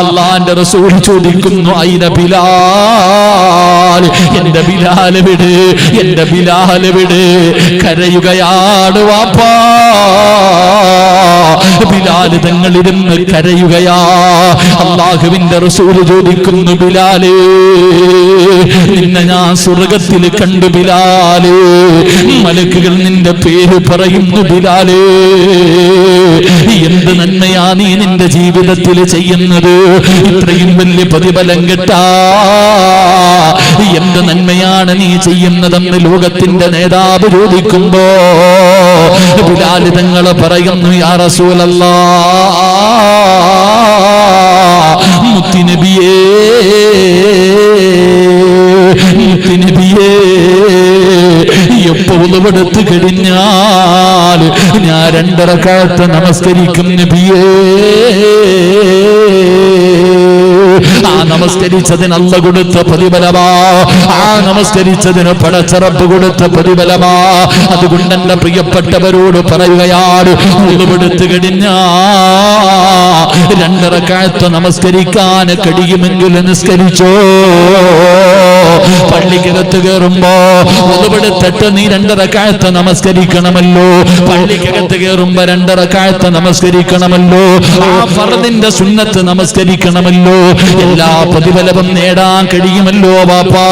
അള്ളാന്റെ റസൂൽ ചോദിക്കുന്നു അയിന ബിലാൽ? എന്റെ ബിലാൽ വിട് എന്റെ ബിലാൽ വിട് കരയുകയാണ് വാപ്പാ. ബിലാൽ തങ്ങൾ ഇരുന്ന് കരയുകയാ. അള്ളാഹുവിന്റെ റസൂൽ ചോദിക്കുന്നു ബിലാലേ നിന്നെ ഞാൻ സ്വർഗത്തിൽ കണ്ടു ബിലാലേ. മലക്കുകൾ നിന്റെ പേര് പറയുന്നു ബിലാലേ. എന്ത് നന്മയാ നീ നിന്റെ ജീവിതത്തിൽ ചെയ്യുന്നത്? ഇത്രയും വലിയ പ്രതിഫലം കിട്ടാ. എന്ത് നന്മയാണ് നീ ചെയ്യുന്നതെന്ന് ലോകത്തിന്റെ നേതാവ് ചോദിക്കുമ്പോ പുരാലിതങ്ങളെ തങ്ങളെ പറയുന്നു യാ റസൂലല്ലാ മുത്തിനബിയേ മുത്തിനബിയേ എപ്പോ ഉളവെടുത്ത് കഴിഞ്ഞാൽ ഞാൻ രണ്ടര കാലത്ത് നമസ്കരിക്കും നബിയേ. ആ നമസ്കരിച്ചതിന് അല്ല കൊടുത്ത പ്രതിഫലമാ. ആ നമസ്കരിച്ചതിന് പടച്ചറപ്പ് കൊടുത്ത പ്രതിഫലമാ. അതുകൊണ്ട് എന്റെ പ്രിയപ്പെട്ടവരോട് പറയുകയാണ് ഉൾപ്പെടുത്തു കഴിഞ്ഞ രണ്ടര കാലത്ത് നമസ്കരിക്കാൻ കഴിയുമെങ്കിൽ നിസ്കരിച്ചോ. പള്ളിക്കകത്ത് കയറുമ്പോ ഒതുപെടുത്തിട്ട് നീ രണ്ടര കാലത്ത് നമസ്കരിക്കണമല്ലോ പള്ളിക്കകത്ത് കയറുമ്പോ രണ്ടര കാലത്ത് നമസ്കരിക്കണമല്ലോ ആ ഫറദിന്റെ സുന്നത്ത് നമസ്കരിക്കണമല്ലോ എല്ലാ പ്രതിഫലവും നേടാൻ കഴിയുമല്ലോ ബാപ്പാ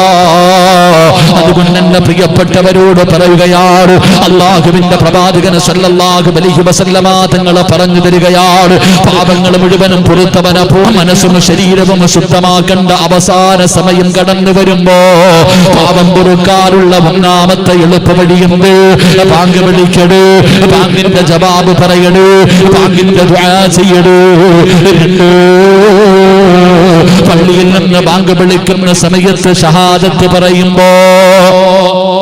അതുകൊണ്ട് എന്റെ പ്രിയപ്പെട്ടവരോട് പറയുകയാണ് അള്ളാഹുവിന്റെ പ്രവാചകന് സല്ലല്ലാഹു അലൈഹി വസല്ലമ തങ്ങളെ പറഞ്ഞു തരികയാണ് പാപങ്ങൾ മുഴുവനും പുറത്തവനപ്പോ മനസ്സും ശരീരവും ശുദ്ധമാക്കേണ്ട അവസാന സമയം കടന്നു വരുമ്പോ പാപം പൊറുക്കാനുള്ള ഒന്നാമത്തെ എളുപ്പ വഴിയുണ്ട് പാങ്ക് വിളിക്കട് പാങ്കിന്റെ ജവാബ് പറയട് പാങ്കിന്റെ ചെയ്യട്. പള്ളിയിൽ നിന്ന് ബാങ്ക് വിളിക്കുന്ന സമയത്ത് ഷഹാദത്ത് പറയുമ്പോ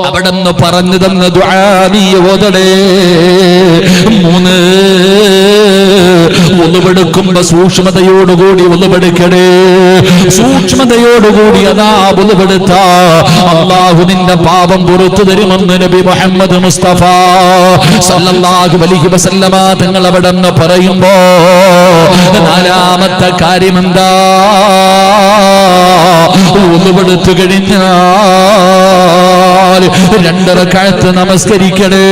അവിടെ നിന്ന് പറഞ്ഞു തന്ന ദ്വാനീ ഓതടേ. മൂന്ന് ഒന്നുപെടുക്കുമ്പോ സൂക്ഷ്മതയോടുകൂടി ഒന്നുപെടുക്കണേ സൂക്ഷ്മതയോടുകൂടി അതാ ഒന്നുപെടുത്ത അള്ളാഹു പാപം പുറത്തു തരുമെന്ന് നബി മുഹമ്മദ് മുസ്തഫ സല്ലല്ലാഹു അലൈഹി വസല്ലമ തങ്ങൾ അവിടെ നിന്ന് പറയുമ്പോ നാലാമത്തെ കാര്യം എന്താ ഒന്നുപെടുത്തു കഴിഞ്ഞാൽ രണ്ടര കാലത്ത് നമസ്കരിക്കണേ.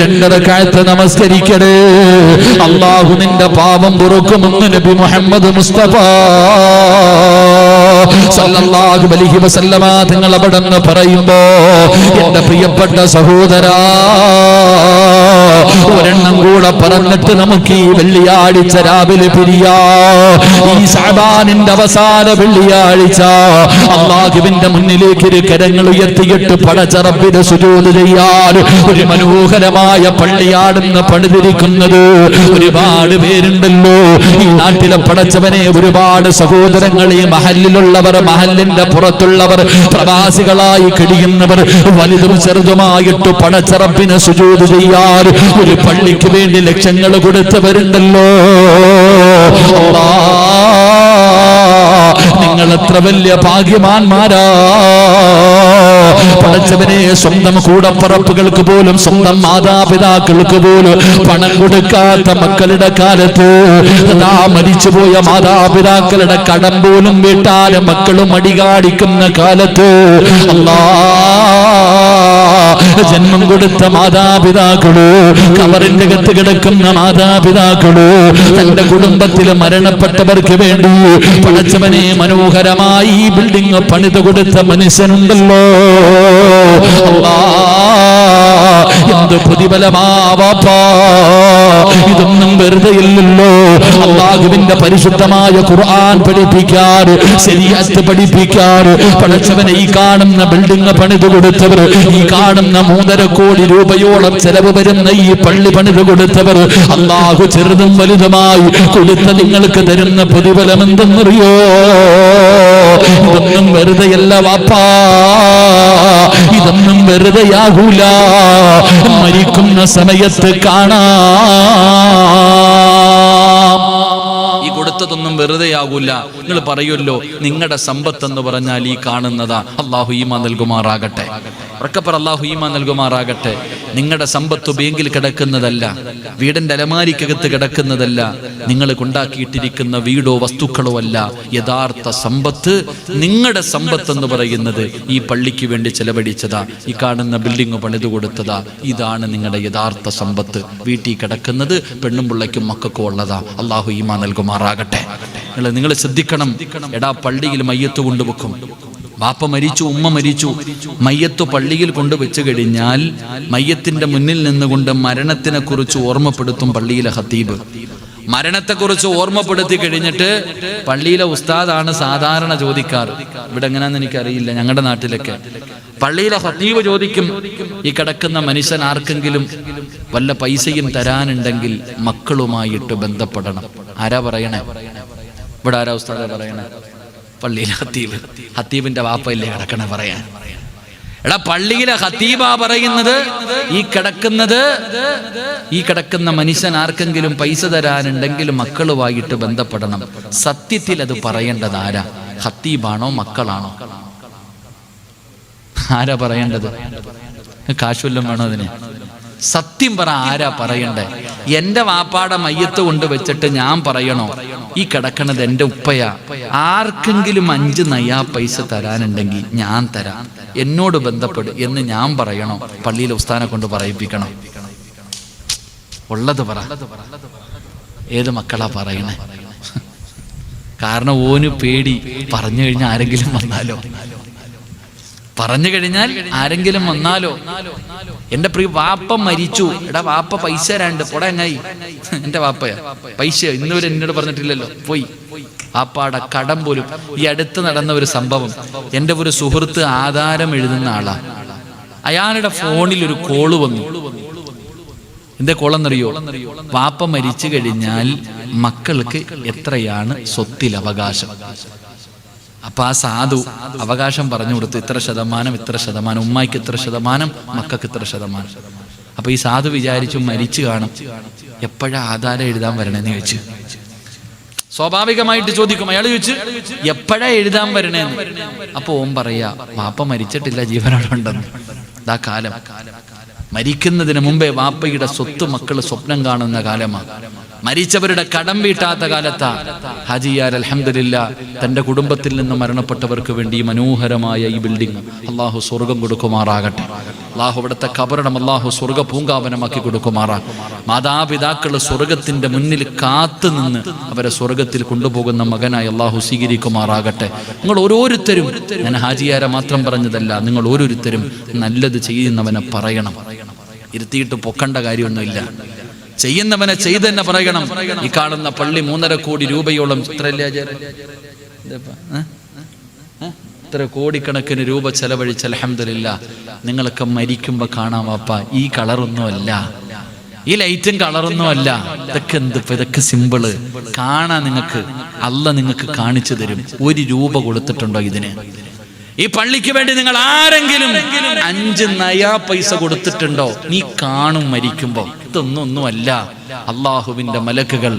രണ്ടര കാലത്ത് നമസ്കരിക്കണേ. അള്ളാഹു നിന്റെ പാപം പുറക്കുമെന്ന് നബി മുഹമ്മദ് മുസ്തഫ സല്ലല്ലാഹു അലൈഹി വസല്ലമ തങ്ങൾ അവിടെ നിന്ന് പറയുമ്പോ എന്റെ പ്രിയപ്പെട്ട സഹോദരാ ഒരെണ്ണം കൂടെ പറഞ്ഞിട്ട് നമുക്ക് ഈ വെള്ളിയാഴ്ച രാവിലെ പിരിയാ. ഈ സാബാനിന്റെ അവസാന വെള്ളിയാഴ്ച. അള്ളാഹുവിന്റെ മുന്നിലേക്ക് കരങ്ങൾ ഉയർത്തിയിട്ട് പടച്ചറപ്പിന് സുജോത് ചെയ്യാൻ ഒരു മനോഹരമായ പള്ളിയാടുന്ന് പണിതിരിക്കുന്നത് ഒരുപാട് പേരുണ്ടല്ലോ. ഈ നാട്ടിലെ പടച്ചവനെ ഒരുപാട് സഹോദരങ്ങൾ ഈ മഹലിലുള്ളവർ മഹലിന്റെ പുറത്തുള്ളവർ പ്രവാസികളായി കഴിയുന്നവർ വലുതും ചെറുതുമായിട്ട് പടച്ചറപ്പിന് സുജോത് ചെയ്യാൻ ഒരു പള്ളിക്ക് വേണ്ടി ലക്ഷങ്ങൾ കൊടുത്തവരുണ്ടല്ലോ. നിങ്ങൾ എത്ര വലിയ ഭാഗ്യവാന്മാരാ. പഠിച്ചവനെ സ്വന്തം കൂടപ്പറപ്പുകൾക്ക് പോലും സ്വന്തം മാതാപിതാക്കൾക്ക് പോലും പണം കൊടുക്കാത്ത മക്കളുടെ കാലത്ത് അതാ മരിച്ചുപോയ മാതാപിതാക്കളുടെ കടം പോലും വീട്ടാലും മക്കളും അടികാടിക്കുന്ന കാലത്ത് അല്ലാ ജന്മം കൊടുത്ത മാതാപിതാക്കളു കവറിന്റെ അകത്ത് കിടക്കുന്ന മാതാപിതാക്കളു തന്റെ കുടുംബത്തിൽ മരണപ്പെട്ടവർക്ക് വേണ്ടി പടച്ചവനെ മനോഹരമായി ഈ ബിൽഡിംഗ് പണിത് കൊടുത്ത മനുഷ്യനുണ്ടല്ലോ. എന്ത് പ്രതിഫലമാവാപ്പാ. ഇതൊന്നും വെറുതെ ഇല്ലല്ലോ. അള്ളാഹുവിന്റെ പരിശുദ്ധമായ ഖുർആൻ പഠിപ്പിക്കാൻ ശരിയത്ത് പഠിപ്പിക്കാൻ പഠിച്ചവനെ ഈ കാണുന്ന ബിൽഡിംഗ് പണിത് കൊടുത്തവർ ഈ കാണുന്ന മൂന്നര കോടി രൂപയോളം ചെലവ് വരുന്ന ഈ പള്ളി പണിത് കൊടുത്തവർ അള്ളാഹു ചെറുതും വലുതുമായി കൊടുത്ത നിങ്ങൾക്ക് തരുന്ന പ്രതിഫലം എന്തെന്നറിയോ? ഇതൊന്നും വെറുതെയല്ല വാപ്പാ. വെറുതെയാകൂല. മരിക്കുന്ന സമയത്ത് കാണാം. ഈ കൊടുത്തതൊന്നും വെറുതെയാകൂല. നിങ്ങൾ പറയുമല്ലോ നിങ്ങളുടെ സമ്പത്ത് എന്ന് പറഞ്ഞാൽ ഈ കാണുന്നതാ. അള്ളാഹു ഈമ നൽകുമാറാകട്ടെ. ഉറക്കപ്പർ അള്ളാഹു ഈമ നൽകുമാറാകട്ടെ. നിങ്ങളുടെ സമ്പത്ത് ബാങ്കിൽ കിടക്കുന്നതല്ല വീടിന്റെ അലമാരിക്കകത്ത് കിടക്കുന്നതല്ല നിങ്ങൾ കൊണ്ടാക്കിയിട്ടിരിക്കുന്ന വീടോ വസ്തുക്കളോ അല്ല. യഥാർത്ഥ സമ്പത്ത് നിങ്ങളുടെ സമ്പത്ത് എന്ന് പറയുന്നത് ഈ പള്ളിക്ക് വേണ്ടി ചെലവഴിച്ചതാ ഈ കാണുന്ന ബിൽഡിംഗ് പണിതു കൊടുത്തതാ ഇതാണ് നിങ്ങളുടെ യഥാർത്ഥ സമ്പത്ത്. വീട്ടിൽ കിടക്കുന്നത് പെണ്ണും പിള്ളയ്ക്കും മക്കൾക്കും ഉള്ളതാ. അള്ളാഹു ഈമാ നൽകുമാറാകട്ടെ. നിങ്ങൾ ശ്രദ്ധിക്കണം. എടാ പള്ളിയിൽ മയ്യത്ത് കൊണ്ടുവെക്കും. ബാപ്പ മരിച്ചു ഉമ്മ മരിച്ചു. മയ്യത്ത് പള്ളിയിൽ കൊണ്ടുവച്ച് കഴിഞ്ഞാൽ മയ്യത്തിന്റെ മുന്നിൽ നിന്നുകൊണ്ട് മരണത്തിനെ കുറിച്ച് ഓർമ്മപ്പെടുത്തും പള്ളിയിലെ ഹത്തീബ് മരണത്തെക്കുറിച്ച് ഓർമ്മപ്പെടുത്തി കഴിഞ്ഞിട്ട് പള്ളിയിലെ ഉസ്താദാണ് സാധാരണ ചോദിക്കാറ് ഇവിടെ എങ്ങനെയാന്ന് എനിക്കറിയില്ല ഞങ്ങളുടെ നാട്ടിലൊക്കെ. പള്ളിയിലെ ഹത്തീബ് ചോദിക്കും ഈ കിടക്കുന്ന മനുഷ്യൻ ആർക്കെങ്കിലും വല്ല പൈസയും തരാനുണ്ടെങ്കിൽ മക്കളുമായിട്ട് ബന്ധപ്പെടണം. ആരാ പറയണേ? ഇവിടെ ആരാ ഉസ്താദ പറയണേ? പള്ളിയിലെ ഹത്തീബ്. ഹത്തീബിന്റെ വാപ്പയില്ലേ കിടക്കണ പറയാൻ. എടാ പള്ളിയിലെ ഹത്തീബ പറയുന്നത് ഈ കിടക്കുന്നത് ഈ കിടക്കുന്ന മനുഷ്യൻ ആർക്കെങ്കിലും പൈസ തരാനുണ്ടെങ്കിൽ മക്കളുമായിട്ട് ബന്ധപ്പെടണം. സത്യത്തിൽ അത് പറയേണ്ടത് ആരാ? ഹത്തീബാണോ മക്കളാണോ? ആരാ പറയേണ്ടത്? കാശുല്ലം വേണോ അതിന്? സത്യം പറ ആരാ പറയണ്ടേ? എന്റെ വാപ്പാടെ മയ്യത്ത് കൊണ്ട് വെച്ചിട്ട് ഞാൻ പറയണോ? ഈ കിടക്കണത് എന്റെ ഉപ്പയാ. ആർക്കെങ്കിലും അഞ്ച് നയ്യാ പൈസ തരാനുണ്ടെങ്കിൽ ഞാൻ തരാം. എന്നോട് ബന്ധപ്പെടും എന്ന് ഞാൻ പറയണോ? പള്ളിയിലെ ഉസ്താനെ കൊണ്ട് പറയിപ്പിക്കണം? ഉള്ളത് പറ. ഏത് മക്കളാ പറയണേ? കാരണം ഓന് പേടി. പറഞ്ഞു കഴിഞ്ഞാൽ ആരെങ്കിലും വന്നാലോ? പറഞ്ഞു കഴിഞ്ഞാൽ ആരെങ്കിലും വന്നാലോ? എന്റെ പ്രിയ വാപ്പ മരിച്ചു. എടാ വാപ്പ പൈസ തരാണ്ട് പൊട എങ്ങായി? എന്റെ വാപ്പയാ. പൈസ ഇന്നുവരെ എന്നോട് പറഞ്ഞിട്ടില്ലല്ലോ. പോയി. വാപ്പാടെ കടം പോലും ഈ അടുത്ത് നടന്ന ഒരു സംഭവം എന്റെ ഒരു സുഹൃത്ത് ആധാരം എഴുതുന്ന ആളാ. അയാളുടെ ഫോണിൽ ഒരു കോൾ വന്നു. എന്താ കോളെന്നറിയോ? വാപ്പ മരിച്ചു കഴിഞ്ഞാൽ മക്കൾക്ക് എത്രയാണ് സ്വത്തിൽ അവകാശം അപ്പൊ ആ സാധു അവകാശം പറഞ്ഞു കൊടുത്തു ഇത്ര ശതമാനം ഇത്ര ശതമാനം ഉമ്മായിക്ക് ഇത്ര ശതമാനം മക്കൾക്ക് ഇത്ര ശതമാനം. അപ്പൊ ഈ സാധു വിചാരിച്ചു മരിച്ചു കാണും. എപ്പോഴാ ആധാരം എഴുതാൻ വരണേന്ന് ചോദിച്ചു. സ്വാഭാവികമായിട്ട് ചോദിക്കും അയാൾ ചോദിച്ചു എപ്പോഴാ എഴുതാൻ വരണേന്ന്? അപ്പൊ ഓം പറയാ വാപ്പ മരിച്ചിട്ടില്ല ജീവനോടെ ഉണ്ടെന്ന്. ഇതാ കാലം. മരിക്കുന്നതിന് മുമ്പേ വാപ്പയുടെ സ്വത്ത് മക്കൾ സ്വപ്നം കാണുന്ന കാലമാണ് മരിച്ചവരുടെ കടം വീട്ടാത്ത കാലത്ത്. ഹജിയാർ അലഹമില്ല തന്റെ കുടുംബത്തിൽ നിന്ന് മരണപ്പെട്ടവർക്ക് വേണ്ടി മനോഹരമായ ഈ ബിൽഡിംഗ് അള്ളാഹു സ്വർഗം കൊടുക്കുമാറാകട്ടെ. അള്ളാഹു അവിടുത്തെ കബറടം അള്ളാഹു സ്വർഗ പൂങ്കാവനമാക്കി കൊടുക്കുമാറാ മാതാപിതാക്കൾ സ്വർഗത്തിന്റെ മുന്നിൽ കാത്തു നിന്ന് അവരെ സ്വർഗത്തിൽ കൊണ്ടുപോകുന്ന മകനായി അള്ളാഹു സ്വീകരിക്കുമാറാകട്ടെ. നിങ്ങൾ ഓരോരുത്തരും ഞാൻ ഹാജിയാരെ മാത്രം പറഞ്ഞതല്ല നിങ്ങൾ ഓരോരുത്തരും നല്ലത് ചെയ്യുന്നവനെ പറയണം. ഇരുത്തിയിട്ട് പൊക്കണ്ട കാര്യമൊന്നുമില്ല. ചെയ്യുന്നവനെ ചെയ്ത് തന്നെ പറയണം. ഈ കാണുന്ന പള്ളി മൂന്നര കോടി രൂപയോളം ഇത്രയല്ലേ? ഇത്ര കോടിക്കണക്കിന് രൂപ ചെലവഴിച്ച അലഹമില്ല നിങ്ങളൊക്കെ മരിക്കുമ്പോ കാണാം വാപ്പ ഈ കളറൊന്നുമല്ല. ഈ ലൈറ്റും കളറൊന്നുമല്ല. ഇതൊക്കെ എന്ത് ഇതൊക്കെ സിമ്പിൾ. കാണാൻ നിങ്ങൾക്ക് അല്ല നിങ്ങൾക്ക് കാണിച്ചു തരും. ഒരു രൂപ കൊടുത്തിട്ടുണ്ടോ ഇതിന്? ഈ പള്ളിക്ക് വേണ്ടി നിങ്ങൾ ആരെങ്കിലും അഞ്ച് നയാ പൈസ കൊടുത്തിട്ടുണ്ടോ? നീ കാണും മരിക്കുമ്പോ. ഇതൊന്നും ഒന്നുമല്ല അള്ളാഹുവിന്റെ മലക്കുകൾ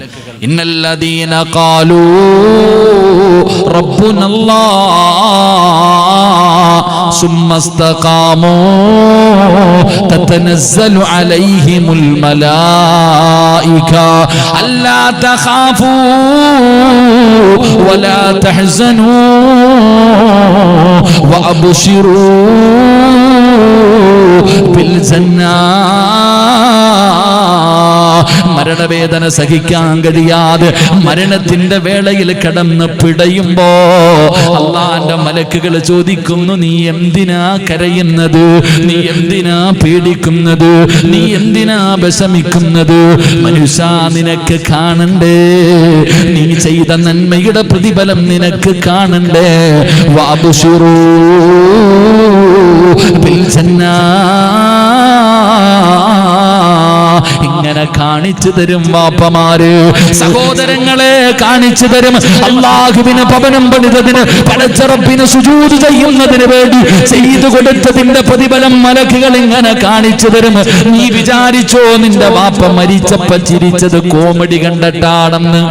ഇന്നല്ലദീന ഖാലൂ റബ്ബുനല്ലാഹ് ثم استقاموا تتنزل عليهم الملائكة ألا تخافوا ولا تحزنوا وأبشروا بالجنة മരണവേദന സഹിക്കാൻ കഴിയാതെ മരണത്തിന്റെ വേളയിൽ കടന്ന് പിടയുമ്പോ അള്ളാന്റെ മലക്കുകൾ ചോദിക്കുന്നു നീ എന്തിനാ കരയുന്നത്? നീ എന്തിനാ പേടിക്കുന്നത് നീ എന്തിനാ വിഷമിക്കുന്നത്? മനുഷ്യ നിനക്ക് കാണണ്ടേ? നീ ചെയ്ത നന്മയുടെ പ്രതിഫലം നിനക്ക് കാണണ്ടേ? വാബുഷുറൂ. ബിൽ ഇങ്ങനെ കാണിച്ചു തരും വാപ്പമാര്. സഹോദരങ്ങളെ കാണിച്ചു തരും. അള്ളാഹുവിന് പവനം പണിതതിന് പടച്ചറപ്പിന് സുജൂത് ചെയ്യുന്നതിന് വേണ്ടി ചെയ്തു കൊടുത്തതിന്റെ പ്രതിഫലം മലക്കുകൾ ഇങ്ങനെ കാണിച്ചു തരും. നീ വിചാരിച്ചോ നിന്റെ വാപ്പ മരിച്ചപ്പ ചിരിച്ചത് കോമഡി കണ്ടിട്ടാണെന്ന്?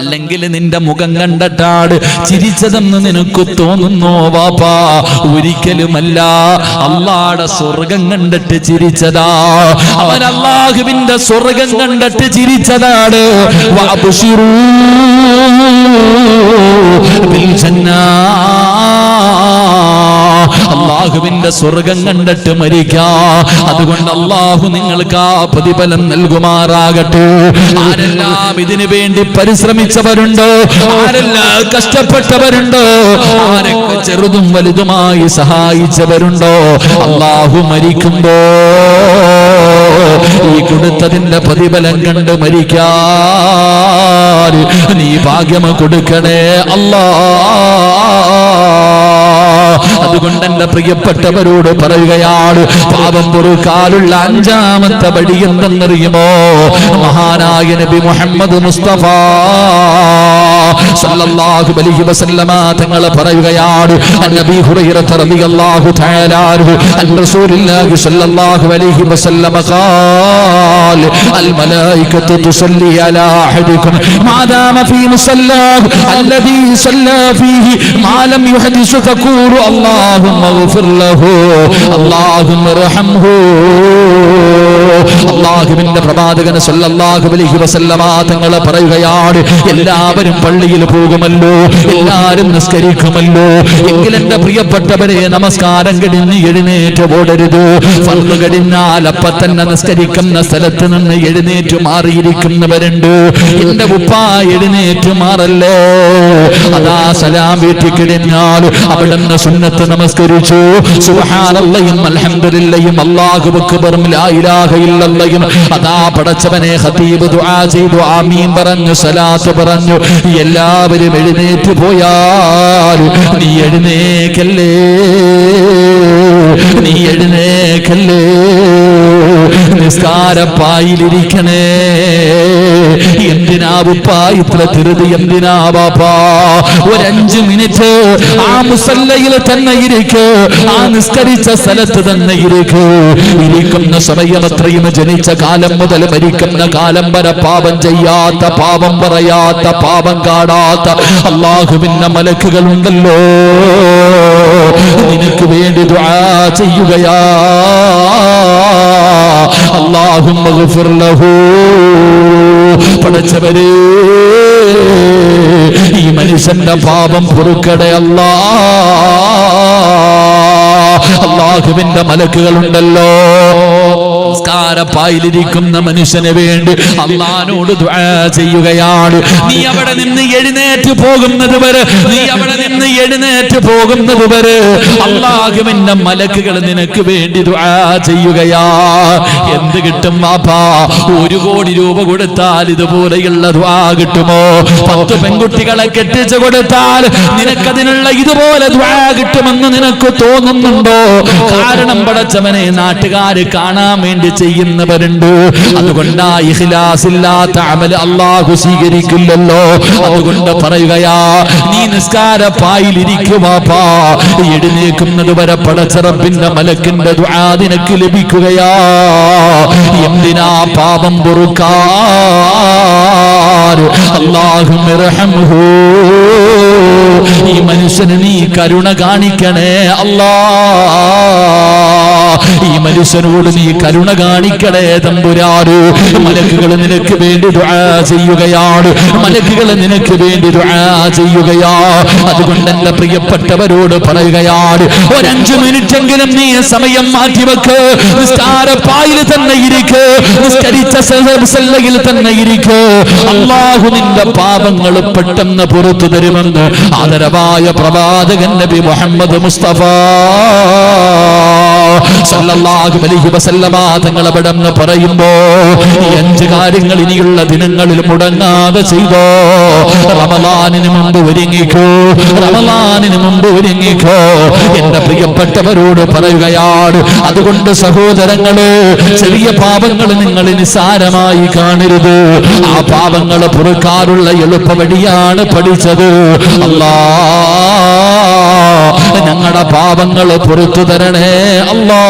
അല്ലെങ്കിൽ നിന്റെ മുഖം കണ്ടിട്ടാട് ചിരിച്ചതെന്ന് നിനക്ക് തോന്നുന്നോ വാപ്പാ? ഒരിക്കലുമല്ല. അള്ളാടെ സ്വർഗം കണ്ടിട്ട് ചിരിച്ചതാ. അവൻ അള്ളാഹുവിന്റെ സ്വർഗം കണ്ടിട്ട് ചിരിച്ചതാണ്. അള്ളാഹുവിന്റെ സ്വർഗം കണ്ടിട്ട് മരിക്കാ. അതുകൊണ്ട് അള്ളാഹു നിങ്ങൾക്ക് ആ പ്രതിഫലം നൽകുമാറാകട്ടെ. ആരെല്ലാം ഇതിനു വേണ്ടി പരിശ്രമിച്ചവരുണ്ടോ? ആരെല്ലാം കഷ്ടപ്പെട്ടവരുണ്ടോ? ആരൊക്കെ ചെറുതും വലുതുമായി സഹായിച്ചവരുണ്ടോ? അള്ളാഹു മരിക്കുമ്പോ ഈ കൊടുത്തതിന്റെ പ്രതിഫലം കണ്ട് മരിക്കാൻ നീ ഭാഗ്യം കൊടുക്കണേ അല്ലാ. അതുകൊണ്ട് എന്റെ പ്രിയപ്പെട്ടവരോട് പറയുകയാണ് പാപം പൊറുക്കാലുള്ള അഞ്ചാമത്തെ വഴി എന്തെന്നറിയുമോ? മഹാനായ നബി മുഹമ്മദ് മുസ്തഫ സല്ലല്ലാഹു അലൈഹി വസല്ലമ തങ്ങൾ പറയുകയാണ് നബി ഹുറൈറ റളിയല്ലാഹു തആല അൻ റസൂലില്ലാഹി സല്ലല്ലാഹു അലൈഹി വസല്ലമ ഖാൽ അൽ മലായികത്തു തുസല്ലി അലാ അഹദികും മാദാമ ഫീ മുസല്ലാഹു അല്ലദീ സല്ലാ ഫീഹി മാ ലം യുഹദിസ് ഫഖൂലു അല്ലാഹുമ്മ ഗ്ഫിർ ലഹു അല്ലാഹുമ്മ റഹംഹു. അള്ളാഹുവിന്റെ പ്രവാചകൻ സല്ലല്ലാഹു അലൈഹി വസല്ലമ തങ്ങൾ പറയുകയാണ് എല്ലാവരും പള്ളിയിൽ പോകുമല്ലോ? എല്ലാരും നിസ്കരിക്കുമല്ലോ? എങ്കിൽ എന്റെ പ്രിയപ്പെട്ടവരെ നമസ്കാരം കഴിഞ്ഞ് എഴുന്നേറ്റ് ഓടരുത്. ഫർദ് കഴിഞ്ഞാൽ അപ്പ തന്നെ നിസ്കരിക്കുന്ന സ്ഥലത്ത് നിന്ന് എഴുന്നേറ്റ് മാറിയിരിക്കുന്നവരുണ്ട്. എന്റെ ഉപ്പ എഴുന്നേറ്റ് മാറല്ലേ? അതാ സലാം വീട്ടിൽ കഴിഞ്ഞാൽ അവിടുന്ന് സുന്നത്ത് നമസ്കരിച്ചു. സുഹാനല്ലയും അൽഹംദുലില്ലയും അല്ലാഹു ബക്ബറും ലാ ഇലാഹ ഇല്ലല്ലയും അതാ പടച്ചവനെ ഖതീബ് ദുആ ചെയ്തു. ആമീൻ പറഞ്ഞു സലാത്ത് പറഞ്ഞു. എല്ലാവരും എഴുന്നേറ്റ് പോയാൽ നീ എഴുന്നേക്കല്ലേ നീ എഴുന്നേക്കല്ലേ. നിസ്കാരപ്പായിലിരിക്കണേ. എന്തിനാ ഉപ്പ ഇത്ര തിരുതി എന്തിനാ ബാപ്പാ? ഒരഞ്ചു മിനിറ്റ് ആ മുസല്ലയിൽ തന്നെ ഇരിക്കൂ. ആ നിസ്കരിച്ച സ്ഥലത്ത് തന്നെ ഇരിക്കൂ. ഇരിക്കുന്ന സമയം അത്രയും ജനിച്ച കാലം മുതൽ മരിക്കുന്ന കാലം വരെ പാപം ചെയ്യാത്ത പാപം പറയാത്ത പാപം കാണാത്ത മലക്കുകൾ ഉണ്ടല്ലോ നിനക്ക് വേണ്ടി ചെയ്യുകയാ. അള്ളാഹും പടച്ചവരേ ഈ മനുഷ്യന്റെ പാപം പൊറുക്കടേ അല്ലാ. അള്ളാഹുവിന്റെ മലക്കുകളുണ്ടല്ലോ. നമസ്കാരപ്പായിലിരിക്കുന്ന മനുഷ്യന് വേണ്ടി അള്ളഹാനോട് ചെയ്യുകയാണ്. നീ അവിടെ നിന്ന് എഴുന്നേറ്റ് പോകുന്നത് വരെ നീ അവിടെ നിന്ന് എഴുന്നേറ്റ് പോകുന്നത് വരെ അള്ളാഹുവിന്റെ മലക്കുകൾ നിനക്ക് വേണ്ടി ദുആ ചെയ്യുകയാ. എന്ത് കിട്ടും വാപ്പാ ഒരു കോടി രൂപ കൊടുത്താൽ ഇതുപോലെയുള്ള ദുആ കിട്ടുമോ? പത്ത് പെൺകുട്ടികളെ കെട്ടിച്ചു കൊടുത്താൽ നിനക്കതിനുള്ള ഇതുപോലെ ദുആ കിട്ടുമെന്ന് നിനക്ക് തോന്നുന്നുണ്ടോ? കാരണം പടച്ചവനെ നാട്ടുകാര് കാണാൻ വേണ്ടി ചെയ്യുന്നവരുണ്ട്. അതുകൊണ്ടാ ഇഖ്ലാസ് ഇല്ലാത്ത അമൽ അള്ളാഹു സ്വീകരിക്കില്ലല്ലോ. അതുകൊണ്ട് പറയുകയാ നീ നിസ്കാര പായിലിരിക്കുവാപ്പാ എഴുന്നേക്കുന്നത് വരെ പടച്ചറപ്പിന്റെ മലക്കിന്റെ നിനക്ക് ലഭിക്കുകയാ. എന്തിനാ പാപം പൊറുക്കാൻ? അള്ളാഹു ഈ മനുഷ്യന് നീ കരുണ കാണിക്കണേ അല്ലാ. ഈ മനുഷ്യനോട് നീ കരുണ കാണിക്കണേ തമ്പുരാരു മലക്കുകൾ നിനക്ക് വേണ്ടി ചെയ്യുകയാണ്. മലക്കുകൾ നിനക്ക് വേണ്ടി ചെയ്യുകയാ. അതുകൊണ്ട് എന്റെ പ്രിയപ്പെട്ടവരോട് പറയുകയാണ് ഒരഞ്ചു മിനിറ്റെങ്കിലും നീ സമയം മാറ്റിവെക്ക്. നിസ്കാരപ്പായിൽ തന്നെ ഇരിക്ക്. നിസ്കരിച്ച സല്ലയിൽ തന്നെ ഇരിക്ക്. അള്ളാഹു നിന്റെ പാപങ്ങൾ പെട്ടെന്ന് പുറത്തു തരുമെന്ന് ആദരവായ പ്രവാചകൻ നബി മുഹമ്മദ് മുസ്തഫ. സല്ലല്ലാഹു അലൈഹി വസല്ലമ തങ്ങൾ അവിടെ പറയുമ്പോ ഈ അഞ്ച് കാര്യങ്ങൾ ഇനിയുള്ള ദിനങ്ങളിൽ മുടങ്ങാതെ ചെയ്തോ. റമലാനിന് മുമ്പ് ഒരുങ്ങിക്കോ റമലാനിന് മുമ്പ് ഒരുങ്ങിക്കോ. എന്റെ പ്രിയപ്പെട്ടവരോട് പറയുകയാണ് അതുകൊണ്ട് സഹോദരങ്ങൾ ചെറിയ പാപങ്ങൾ നിങ്ങൾ നിസാരമായി കാണരുത്. ആ പാപങ്ങൾ പൊറുക്കാറുള്ള എളുപ്പ വഴിയാണ് പഠിച്ചത്. അല്ലാ ഞങ്ങളുടെ പാപങ്ങൾ പുറത്തു തരണേ അല്ലാ.